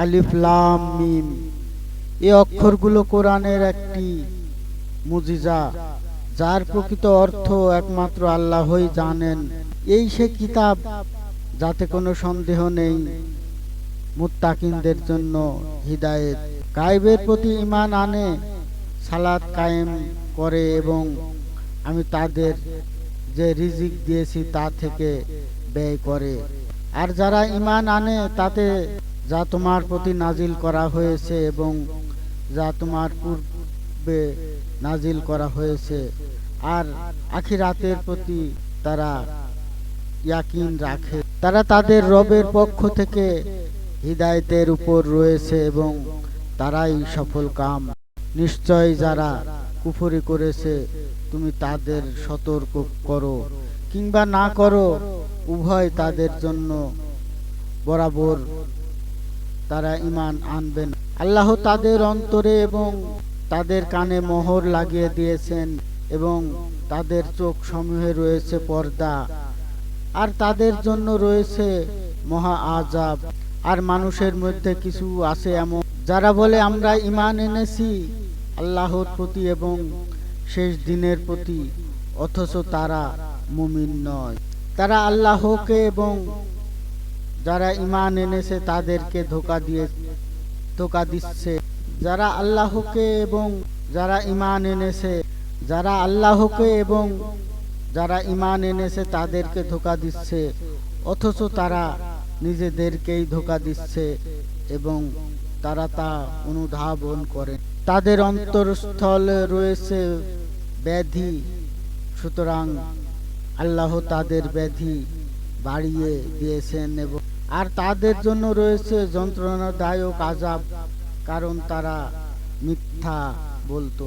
আলিফ লাম মিম। এই অক্ষরগুলো কোরআনের একটি মুজিজা, যার প্রকৃত অর্থ একমাত্র আল্লাহই জানেন। এই সে কিতাব, যাতে কোনো সন্দেহ নেই মুত্তাকিনদের জন্য হিদায়েত। গায়েবের প্রতি ঈমান আনে, সালাত কায়েম করে এবং আমি তাদের যে রিজিক দিয়েছি তা থেকে ব্যয় করে। আর যারা ঈমান আনে, তাতে যা তোমার প্রতি নাজিল করা হয়েছে এবং যা তোমার পূর্বে নাজিল করা হয়েছে। আর আখিরাতের প্রতি তারা ইয়াকিন রাখে। তারা তাদের রবের পক্ষ থেকে হিদায়তের উপর রয়েছে এবং তারাই সফল কাম। নিশ্চয় যারা কুফরি করেছে, তুমি তাদের সতর্ক করো কিংবা না করো, উভয় তাদের জন্য বরাবর তারা ইমান আনবেন। আল্লাহ তাদের অন্তরে এবং তাদের কানে মোহর লাগিয়ে দিয়েছেন এবং তাদের চোখ সমূহে রয়েছে পর্দা। আর তাদের জন্য রয়েছে মহা আজাব আর মানুষের মধ্যে কিছু আছে এমন। যারা বলে, আমরা ইমান এনেছি আল্লাহর প্রতি এবং শেষ দিনের প্রতি, অথচ তারা মুমিন নয়। তারা আল্লাহকে এবং যারা ইমান এনেছে তাদেরকে ধোকা দিয়ে ধোকা দিচ্ছে। যারা আল্লাহকে এবং যারা ইমান এনেছে, যারা আল্লাহকে এবং যারা ইমান এনেছে তাদেরকে ধোকা দিচ্ছে, অথচ তারা নিজেদেরকেই ধোকা দিচ্ছে এবং তারা তা অনুধাবন করে। তাদের অন্তরস্থলে রয়েছে ব্যাধি, সুতরাং আল্লাহ তাদের ব্যাধি বাড়িয়ে দিয়েছেন এবং আর তাদের জন্য রয়েছে যন্ত্রণাদায়ক আজাব কারণ তারা মিথ্যা বলতো।